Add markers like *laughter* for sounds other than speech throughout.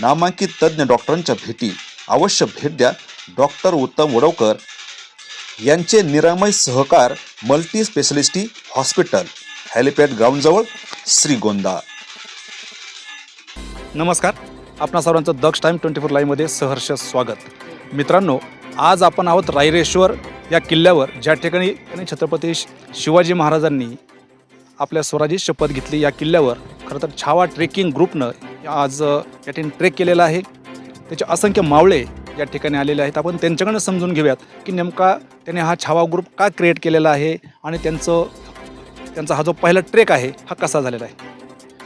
नामांकित तज्ज्ञ डॉक्टरांच्या भेटी. अवश्य भेट द्या. डॉक्टर उत्तम वडवकर यांचे Niramay Sahakar multi specialty hospital helipad ग्राउंडजवळ Shrigonda नमस्कार. आपणा सर्वांचं दक्ष टाईम ट्वेंटी फोर लाईव्हमध्ये सहर्ष स्वागत. मित्रांनो आज आपण आहोत रायरेश्वर या किल्ल्यावर ज्या ठिकाणी आणि छत्रपती शिवाजी महाराजांनी आपल्या स्वराजी शपथ घेतली या किल्ल्यावर. खरं तर छावा ट्रेकिंग ग्रुपनं आज या ठिकाणी ट्रेक केलेला आहे. त्याचे असंख्य मावळे या ठिकाणी आलेले आहेत. आपण त्यांच्याकडनं समजून घेऊयात की नेमका त्याने हा छावा ग्रुप का क्रिएट केलेला आहे आणि त्यांचं त्यांचा हा जो पहिला ट्रेक आहे हा कसा झालेला आहे?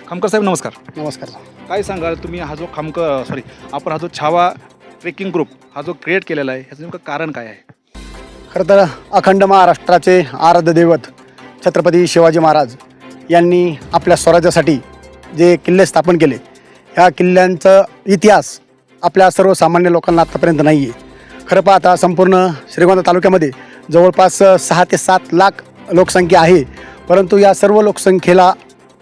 खामकर साहेब नमस्कार. नमस्कार काय सांगाल तुम्ही हा जो खामक सॉरी आपण हा जो छावा ट्रेकिंग ग्रुप हा जो क्रिएट केलेला आहे ह्याचं नेमकं कारण काय आहे? खरं तर अखंड महाराष्ट्राचे आराध्य दैवत छत्रपती शिवाजी महाराज यांनी आपल्या स्वराज्यासाठी जे किल्ले स्थापन केले ह्या किल्ल्यांचं इतिहास आपल्या सर्वसामान्य लोकांना आत्तापर्यंत नाही आहे खरं पाहता संपूर्ण श्रीगोंदा तालुक्यामध्ये जवळपास सहा ते सात लाख लोकसंख्या आहे. परंतु या सर्व लोकसंख्येला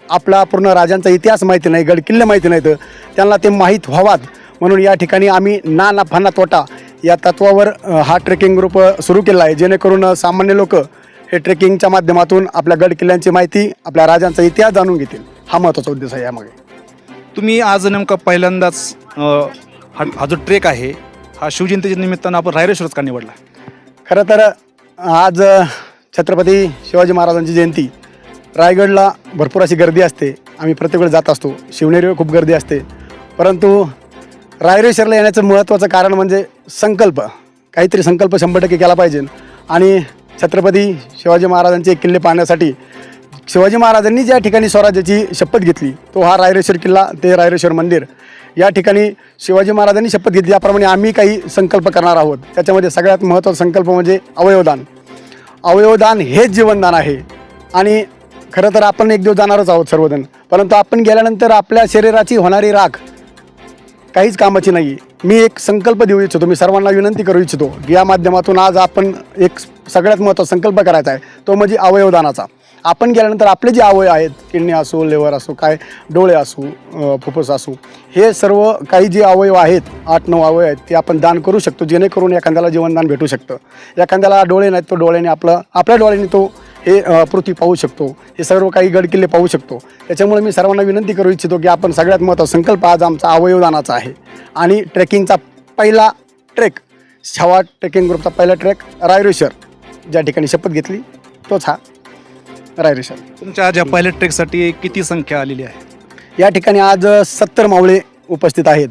आपला पूर्ण राजांचा इतिहास माहिती नाही गडकिल्ले माहिती नाहीत. त्यांना ते माहीत व्हावात. म्हणून या ठिकाणी आम्ही ना नफा ना तोटा या तत्वावर हा ट्रेकिंग ग्रुप सुरू केला आहे. जेणेकरून सामान्य लोक हे ट्रेकिंगच्या माध्यमातून आपल्या गड किल्ल्यांची माहिती आपल्या राजांचा इतिहास जाणून घेतील. हा महत्त्वाचा उद्देश आहे यामागे. तुम्ही आज नेमका पहिल्यांदाच अ, हा हा जो ट्रेक आहे हा शिवजयंतीच्या निमित्तानं आपण रायरेश्वरच का निवडला खरं तर आज छत्रपती शिवाजी महाराजांची जयंती. रायगडला भरपूर अशी गर्दी असते. आम्ही प्रत्येक वेळ जात असतो. शिवनेरीवर खूप गर्दी असते. परंतु रायरेश्वरला येण्याचं महत्त्वाचं कारण म्हणजे संकल्प. काहीतरी संकल्प शंभर टक्के केला पाहिजे. आणि छत्रपती शिवाजी महाराजांचे किल्ले पाहण्यासाठी शिवाजी महाराजांनी ज्या ठिकाणी स्वराज्याची शपथ घेतली. तो हा रायरेश्वर किल्ला ते रायरेश्वर मंदिर. या ठिकाणी शिवाजी महाराजांनी शपथ घेतली. याप्रमाणे आम्ही काही संकल्प करणार आहोत. त्याच्यामध्ये सगळ्यात महत्त्वाचा संकल्प म्हणजे अवयवदान. अवयवदान हेच जीवनदान आहे. आणि खरं तर आपण एक दिवस जाणारच आहोत सर्वजण. परंतु आपण गेल्यानंतर आपल्या शरीराची होणारी राख काहीच कामाची नाही. मी एक संकल्प देऊ इच्छितो. मी सर्वांना विनंती करू इच्छितो या माध्यमातून आज आपण एक सगळ्यात महत्त्वाचा संकल्प करायचा आहे. तो म्हणजे अवयवदानाचा. आपण गेल्यानंतर आपले जे अवयव आहेत किडनी असो लेवर असो काय डोळे असो फुफ्फुस असो हे सर्व काही जे अवयव आहेत आठ नऊ अवयव आहेत ते आपण दान करू शकतो जेणेकरून एखाद्याला जीवनदान भेटू शकतं. एखाद्याला डोळे नाहीत तो डोळ्याने आपलं आपल्या डोळ्याने तो हे पृथ्वी पाहू शकतो. हे सर्व काही गडकिल्ले पाहू शकतो. त्याच्यामुळे मी सर्वांना विनंती करू इच्छितो की आपण सगळ्यात महत्त्वाचा संकल्प आज आमचा अवयवदानाचा आहे. आणि ट्रेकिंगचा पहिला ट्रेक छवा ट्रेकिंग ग्रुपचा पहिला ट्रेक रायरेश्वर. ज्या ठिकाणी शपथ घेतली तोच हा. रायरेश्वर तुमच्या आज या पहिल्या ट्रेकसाठी किती संख्या आलेली आहे? या ठिकाणी आज सत्तर मावळे उपस्थित आहेत.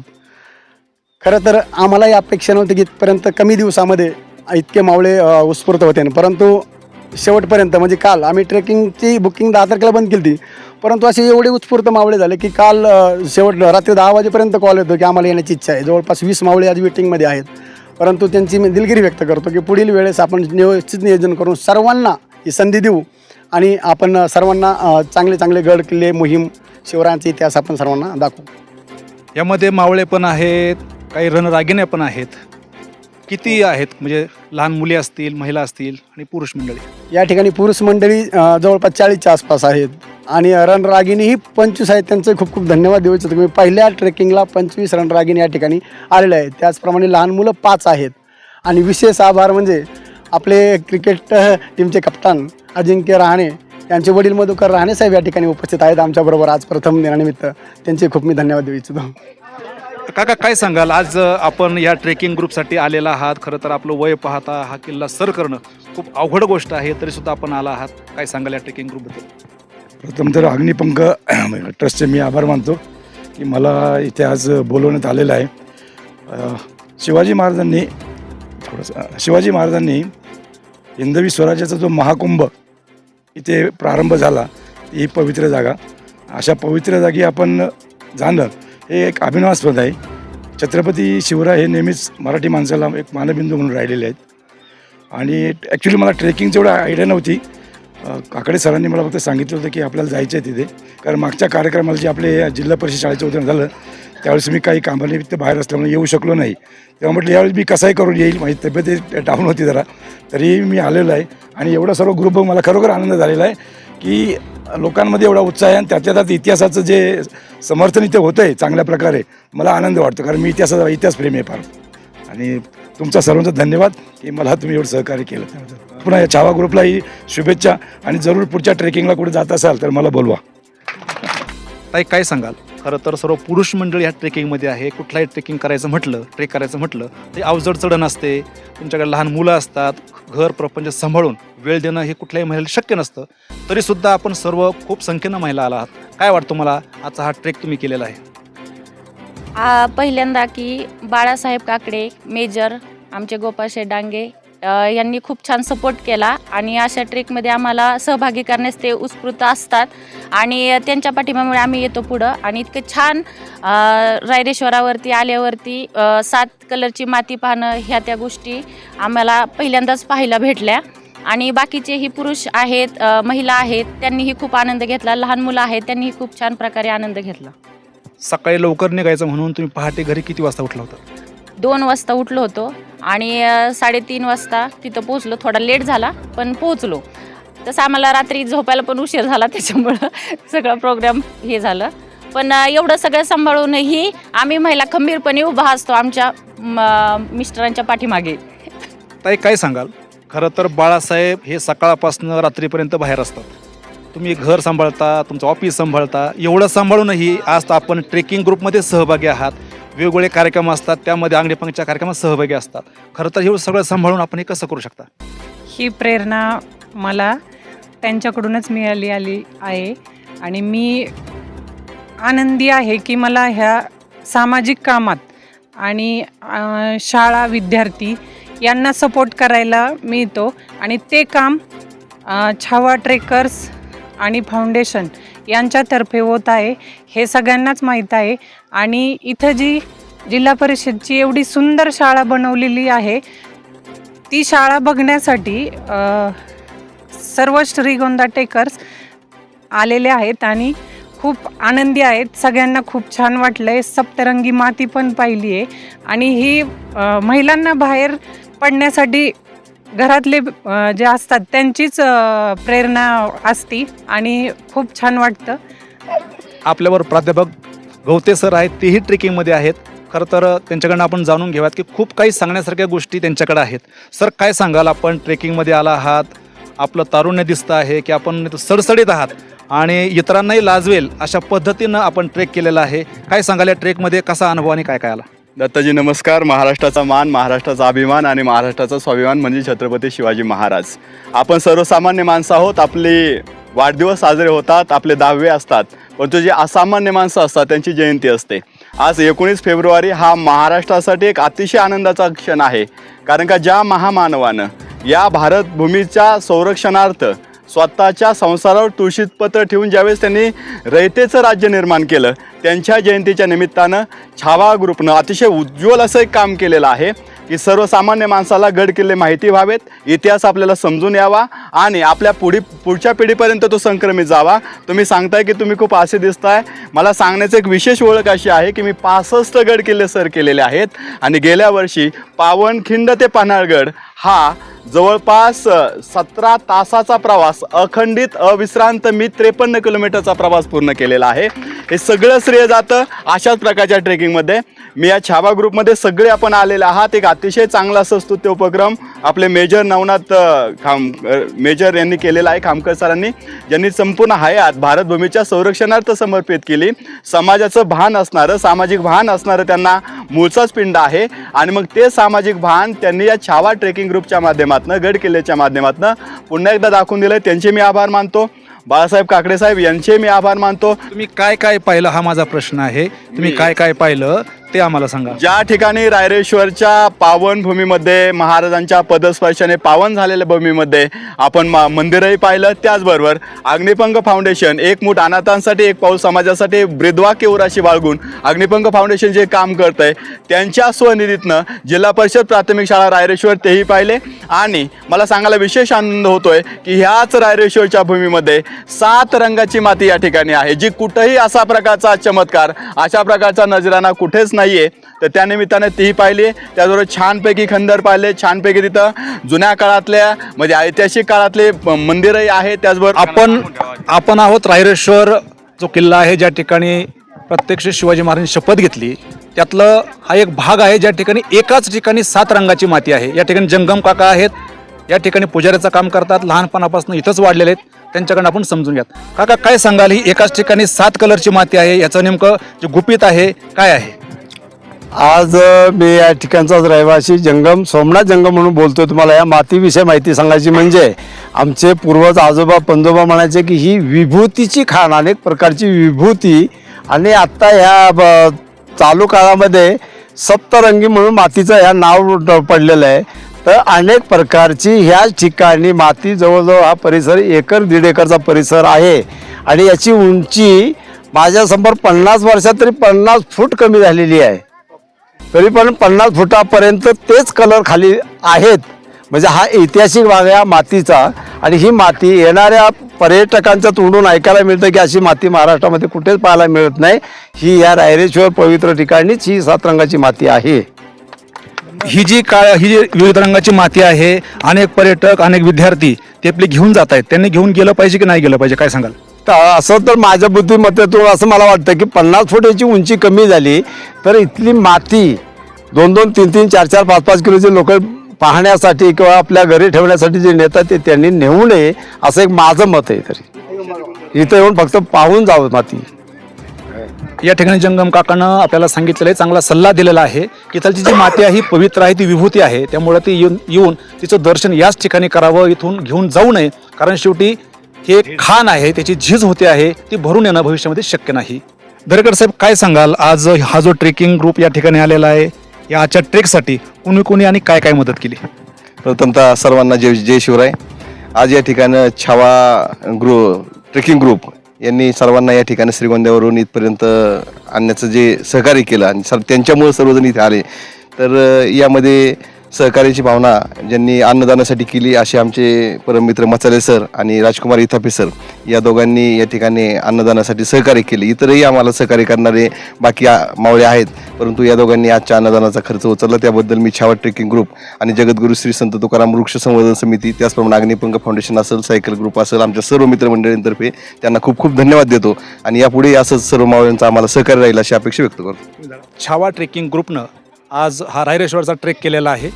खरं तर आम्हालाही अपेक्षा नव्हती की इथपर्यंत कमी दिवसामध्ये इतके मावळे अ, उत्स्फूर्त होते. परंतु शेवटपर्यंत म्हणजे काल आम्ही ट्रेकिंगची बुकिंग दहा तारखेला बंद केली होती. परंतु असे एवढे उत्स्फूर्त मावळे झाले की काल अ, शेवट रात्री दहा वाजेपर्यंत कॉल येतो की आम्हाला येण्याची इच्छा आहे. जवळपास वीस मावळे आज वेटिंगमध्ये आहेत. परंतु त्यांची मी दिलगिरी व्यक्त करतो की पुढील वेळेस आपण व्यवस्थित नियोजन करून सर्वांना ही संधी देऊ. आणि आपण सर्वांना चांगले चांगले गड किल्ले मोहीम शिवरायांचा इतिहास आपण सर्वांना दाखवू. यामध्ये मावळे पण आहेत काही रणरागिण्या पण आहेत. किती आहेत? म्हणजे लहान मुली असतील महिला असतील आणि पुरुष मंडळी. या ठिकाणी पुरुष मंडळी जवळपास चाळीसच्या आसपास आहेत. आणि रणरागिणीही पंचवीस आहेत. त्यांचे खूप खूप धन्यवाद देऊ इच्छितो. मी पहिल्या ट्रेकिंगला पंचवीस रणरागिणी या ठिकाणी आलेल्या आहेत. त्याचप्रमाणे लहान मुलं पाच आहेत. आणि विशेष आभार म्हणजे आपले क्रिकेट टीमचे कप्तान अजिंक्य रहाणे यांचे वडील मधुकर रहाणे साहेब या ठिकाणी उपस्थित आहेत. आमच्याबरोबर आज प्रथम दिनानिमित्त त्यांचे खूप मी धन्यवाद देऊ इच्छितो. काका काय सांगाल? आज आपण या ट्रेकिंग ग्रुपसाठी आलेला आहात. खरं तर आपलं वय पाहता हा किल्ला सर करणं खूप अवघड गोष्ट आहे. तरी सुद्धा आपण आला आहात. काय सांगाल या ट्रेकिंग ग्रुपबद्दल? प्रथम तर अग्निपंख *clears throat* ट्रस्टचे मी आभार मानतो की मला इथे आज बोलवण्यात आलेलं आहे. शिवाजी महाराजांनी थोडंसं शिवाजी महाराजांनी हिंदवी स्वराज्याचा जो महाकुंभ इथे प्रारंभ झाला ही पवित्र जागा. अशा पवित्र जागी आपण जाणं हे एक अभिनवास्पद आहे. छत्रपती शिवराय हे नेहमीच मराठी माणसाला एक मानबिंदू म्हणून राहिलेले आहेत. आणि ॲक्च्युली मला ट्रेकिंगची एवढं आयडिया नव्हती. काकडे सरांनी मला फक्त सांगितलं होतं की आपल्याला जायचं आहे तिथे. कारण मागच्या कार्यक्रमाला जे आपले जिल्हा परिषद शाळेचं उद्यान झालं त्यावेळेस मी काही कामानिमित्त बाहेर असल्यामुळे येऊ शकलो नाही. तेव्हा म्हटलं यावेळी मी कसाही करून येईल माझी तब्येत डाऊन होती जरा. तरी मी आलेलो आहे आणि एवढा सर्व ग्रुप बघून मला खरोखर आनंद झालेला आहे की लोकांमध्ये एवढा उत्साह आहे आणि त्यातल्या त्यात इतिहासाचं जे समर्थन इथे होतं आहे चांगल्या प्रकारे मला आनंद वाटतो. कारण मी इतिहासाचा इतिहास प्रेमी आहे फार. आणि तुमचा सर्वांचा धन्यवाद की मला तुम्ही एवढं सहकार्य केलं. पुन्हा या छावा ग्रुपलाही शुभेच्छा आणि जरूर पुढच्या ट्रेकिंगला कुठे जात असाल तर मला बोलवा. ताई काय सांगाल? खरं तर सर्व पुरुष मंडळी ह्या ट्रेकिंगमध्ये आहे. कुठलाही ट्रेकिंग करायचं म्हटलं ट्रेक करायचं म्हटलं ते अवजड चढण असते. तुमच्याकडे लहान मुलं असतात घर प्रपंच सांभाळून वेळ देणं हे कुठल्याही महिलेला शक्य नसतं. तरीसुद्धा आपण सर्व खूप संख्येनं महिला आला आहात. काय वाटतं मला आजचा हा ट्रेक तुम्ही केलेला आहे. पहिल्यांदा की बाळासाहेब काकडे मेजर आमचे गोपाशे डांगे यांनी खूप छान सपोर्ट केला. आणि अशा ट्रेकमध्ये आम्हाला सहभागी करण्यास ते उत्स्फूर्त असतात. आणि त्यांच्या पाठिंब्यामुळे आम्ही येतो पुढं. आणि इतकं छान रायरेश्वरावरती आल्यावरती सात कलरची माती पाहणं ह्या त्या गोष्टी आम्हाला पहिल्यांदाच पाहायला भेटल्या. आणि बाकीचेही पुरुष आहेत महिला आहेत त्यांनीही खूप आनंद घेतला. लहान मुलं आहेत त्यांनीही खूप छान प्रकारे आनंद घेतला. सकाळी लवकर निघायचं म्हणून तुम्ही पहाटे घरी किती वाजता उठला होता? दोन वाजता उठलो होतो. आणि साडेतीन वाजता तिथं पोहोचलो. थोडा लेट झाला पण पोहोचलो. तसं आम्हाला रात्री झोपायला पण उशीर झाला त्याच्यामुळं सगळं प्रोग्राम हे झालं. पण एवढं सगळं सांभाळूनही आम्ही महिला खंबीरपणे उभा असतो आमच्या मिस्टरांच्या पाठीमागे. ताई काय सांगाल? खरं तर बाळासाहेब हे सकाळपासून रात्रीपर्यंत बाहेर असतात. तुम्ही घर सांभाळता तुमचं ऑफिस सांभाळता एवढं सांभाळूनही आज आपण ट्रेकिंग ग्रुपमध्ये सहभागी आहात. वेगवेगळे कार्यक्रम असतात त्यामध्ये अंगणीपंगच्या कार्यक्रमात सहभागी असतात. खरं तर हे सगळं सांभाळून आपण हे कसं करू शकता? ही प्रेरणा मला त्यांच्याकडूनच मिळाली आली आहे आणि मी आनंदी आहे की मला ह्या सामाजिक कामात आणि शाळा विद्यार्थी यांना सपोर्ट करायला मिळतो आणि ते काम छावा ट्रेकर्स आणि फाउंडेशन यांच्यातर्फे होत आहे. हे सगळ्यांनाच माहीत आहे. आणि इथं जी जिल्हा परिषदची एवढी सुंदर शाळा बनवलेली आहे ती शाळा बघण्यासाठी सर्व श्रीगोंदा टेकर्स आलेले आहेत आणि खूप आनंदी आहेत. सगळ्यांना खूप छान वाटलं आहे सप्तरंगी माती पण पाहिली आहे आणि ही महिलांना बाहेर पडण्यासाठी घरातले जे असतात त्यांचीच प्रेरणा असती आणि खूप छान वाटतं. आपल्यावर प्राध्यापक गवते सर आहेत तेही ट्रेकिंगमध्ये आहेत. खरं तर त्यांच्याकडनं आपण जाणून घेऊयात की खूप काही सांगण्यासारख्या गोष्टी त्यांच्याकडे आहेत. सर काय सांगाल आपण? ट्रेकिंगमध्ये आला आहात आपलं तारुण्य दिसतं आहे की आपण सडसडीत आहात आणि इतरांनाही लाजवेल अशा पद्धतीनं आपण ट्रेक केलेला आहे. काय सांगाल या ट्रेकमध्ये? कसा अनुभव आणि काय काय आला? दत्ताजी नमस्कार. महाराष्ट्राचा मान महाराष्ट्राचा अभिमान आणि महाराष्ट्राचा स्वाभिमान म्हणजे छत्रपती शिवाजी महाराज. आपण सर्वसामान्य माणसं आहोत. आपले वाढदिवस साजरे होतात. आपले दहावे असतात. परंतु जे असामान्य माणसं असतात त्यांची जयंती असते. आज एकोणीस फेब्रुवारी हा महाराष्ट्रासाठी एक अतिशय आनंदाचा क्षण आहे. कारण का ज्या महामानवानं या भारतभूमीच्या संरक्षणार्थ स्वतःच्या संसारावर तुळशीत पत्र ठेवून ज्यावेळेस त्यांनी रयतेचं राज्य निर्माण केलं त्यांच्या जयंतीच्या निमित्तानं छावा ग्रुपनं अतिशय उज्ज्वल असं एक काम केलेलं आहे. की सर्वसामान्य माणसाला गड किल्ले माहिती व्हावेत इतिहास आपल्याला समजून यावा आणि आपल्या पुढी पुढच्या पिढीपर्यंत तो संक्रमित जावा. तुम्ही सांगताय की तुम्ही खूप असे दिसताय. मला सांगण्याचं एक विशेष ओळख अशी आहे की मी पासष्ट गड किल्ले सर केलेले आहेत आणि गेल्या वर्षी पावनखिंड ते पन्हाळगड हा जवळपास सतरा तासाचा प्रवास अखंडित अविश्रांत मी त्रेपन्न किलोमीटरचा प्रवास पूर्ण केलेला आहे. हे सगळं श्रेय जातं अशाच प्रकारच्या ट्रेकिंगमध्ये. मी या छावा ग्रुपमध्ये सगळे आपण आलेले आहात. एक अतिशय चांगला असं स्तुत्य उपक्रम आपले मेजर नवनाथ खाम मेजर यांनी केलेला आहे खामकर सरांनी. ज्यांनी संपूर्ण हयात भारतभूमीच्या संरक्षणार्थ समर्पित केली. समाजाचं भान असणारं सामाजिक भान असणारं त्यांना मूळचाच पिंड आहे. आणि मग ते सामाजिक भान त्यांनी या छावा ट्रेकिंग ग्रुपच्या माध्यमातून गड किल्ल्याच्या माध्यमातून पुन्हा एकदा दाखवून दिलं त्यांचे मी आभार मानतो. बाळासाहेब काकडे साहेब यांचे मी आभार मानतो. तुम्ही काय काय पाहिलं हा माझा प्रश्न आहे. तुम्ही काय काय पाहिलं? ते आम्हाला सांगा. ज्या ठिकाणी रायरेश्वरच्या पावनभूमीमध्ये महाराजांच्या पदस्पर्शाने पावन झालेल्या भूमीमध्ये आपण मा- मंदिरही पाहिलं त्याचबरोबर अग्निपंख फाउंडेशन एक मूठ अनाथांसाठी एक पाऊल समाजासाठी ब्रिद्वा केवराशी बाळगून अग्निपंख फाउंडेशन जे काम करत आहे त्यांच्या स्वनिधीतनं जिल्हा परिषद प्राथमिक शाळा रायरेश्वर तेही पाहिले. आणि मला सांगायला विशेष आनंद होतोय की ह्याच रायरेश्वरच्या भूमीमध्ये सात रंगाची माती या ठिकाणी आहे जी कुठंही असा प्रकारचा चमत्कार अशा प्रकारचा नजराना कुठेच नाही. आहे तर त्यानिमित्ताने तीही पाहिली. त्याचबरोबर छानपैकी खंदर पाहिले. छानपैकी तिथं जुन्या काळातल्या म्हणजे ऐतिहासिक काळातले मंदिरही आहे. त्याचबरोबर आपण आपण आहोत रायरेश्वर. जो किल्ला आहे ज्या ठिकाणी प्रत्यक्ष शिवाजी महाराजांनी शपथ घेतली. त्यातलं हा एक भाग आहे ज्या ठिकाणी एकाच ठिकाणी सात रंगाची माती आहे. या ठिकाणी जंगम काका आहेत. या ठिकाणी पुजाऱ्याचं काम करतात. लहानपणापासून इथंच वाढलेले आहेत. त्यांच्याकडनं आपण समजून घ्या काका काय सांगाल? ही एकाच ठिकाणी सात कलरची माती आहे. याचं नेमकं जे गुपित आहे काय आहे? आज मी या ठिकाणचाच रहिवासी जंगम सोमनाथ जंगम म्हणून बोलतोय तुम्हाला. या मातीविषयी माहिती सांगायची म्हणजे आमचे पूर्वज आजोबा पंजोबा म्हणायचे की ही विभूतीची खाण अनेक प्रकारची विभूती. आणि आत्ता ह्या ब- चालू काळामध्ये सप्तरंगी म्हणून मातीचं ह्या नाव ड- पडलेलं आहे. तर अनेक प्रकारची ह्याच ठिकाणी माती जवळजवळ हा परिसर एकर दीड एकरचा परिसर आहे. आणि याची उंची माझ्यासमोर पन्नास वर्षात तरी पन्नास फूट कमी झालेली आहे. तरी पण पन्नास फुटापर्यंत तेच कलर खाली आहेत. म्हणजे हा ऐतिहासिक भाग आहे या मातीचा. आणि ही माती येणाऱ्या पर्यटकांच्या तोंडून ऐकायला मिळतं की अशी माती महाराष्ट्रामध्ये कुठेच पाहायला मिळत नाही. ही या रायरेश्वर पवित्र ठिकाणीच ही सात रंगाची माती आहे. ही जी काळ ही जी विविध रंगाची माती आहे अनेक पर्यटक अनेक विद्यार्थी ते आपले घेऊन जात आहेत. त्यांनी घेऊन गेलं पाहिजे की नाही गेलं पाहिजे? काय सांगाल? असं तर माझ्या बुद्धिमत्तेतून असं मला वाटतं की पन्नास फूट याची उंची कमी झाली तर इथली माती दोन दोन तीन तीन चार चार पाच पाच किलोचे लोक पाहण्यासाठी किंवा आपल्या घरी ठेवण्यासाठी जे नेतात ते त्यांनी नेऊ नये असं एक माझं मत आहे तरी. इथं येऊन फक्त पाहून जावं माती. या ठिकाणी जंगम काकानं आपल्याला सांगितलेलं आहे चांगला सल्ला दिलेला आहे की इथलची जी माती आहे पवित्र आहे ती विभूती आहे त्यामुळे ती येऊन येऊन तिचं दर्शन याच ठिकाणी करावं इथून घेऊन जाऊ नये. कारण शेवटी हे एक खाण आहे त्याची झीज होते आहे ती भरून येणं भविष्यामध्ये शक्य नाही. दरेकर साहेब काय सांगाल? आज हा जो ट्रेकिंग ग्रुप या ठिकाणी आलेला आहे या आजच्या ट्रेकसाठी कुणी कुणी आणि काय काय मदत केली? प्रथमतः सर्वांना जय जय शिवराय. आज या ठिकाणं छावा ग्रु ट्रेकिंग ग्रुप यांनी सर्वांना या ठिकाणी श्रीगोंद्यावरून इथपर्यंत आणण्याचं जे सहकार्य केलं आणि सर त्यांच्यामुळे सर्वजण इथे आले. तर यामध्ये सहकार्याची भावना ज्यांनी अन्नदानासाठी केली असे आमचे परममित्र मचाले सर आणि राजकुमार इथापे सर या दोघांनी या ठिकाणी अन्नदानासाठी सहकार्य केले. इतरही आम्हाला सहकार्य करणारे बाकी मावळे आहेत परंतु या दोघांनी आजच्या अन्नदानाचा खर्च उचलला. त्याबद्दल मी छावा ट्रेकिंग ग्रुप आणि जगद्गुरू श्री संत तुकाराम वृक्ष संवर्धन समिती त्याचप्रमाणे अग्निपंग फाउंडेशन असेल सायकल ग्रुप असेल आमच्या सर्व मित्रमंडळींतर्फे त्यांना खूप खूप धन्यवाद देतो. आणि यापुढे असंच सर्व मावळ्यांचा आम्हाला सहकार्य राहील अशी अपेक्षा व्यक्त करतो. छावा ट्रेकिंग ग्रुपनं आज हा रायरेश्वरचा ट्रेक केलेला आहे.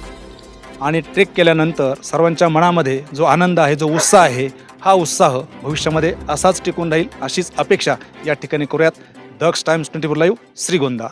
आणि ट्रेक केल्यानंतर सर्वांच्या मनामध्ये जो आनंद आहे जो उत्साह आहे हा उत्साह भविष्यामध्ये असाच टिकून राहील अशीच अपेक्षा या ठिकाणी करूयात. Daksh times twenty four live Shrigonda.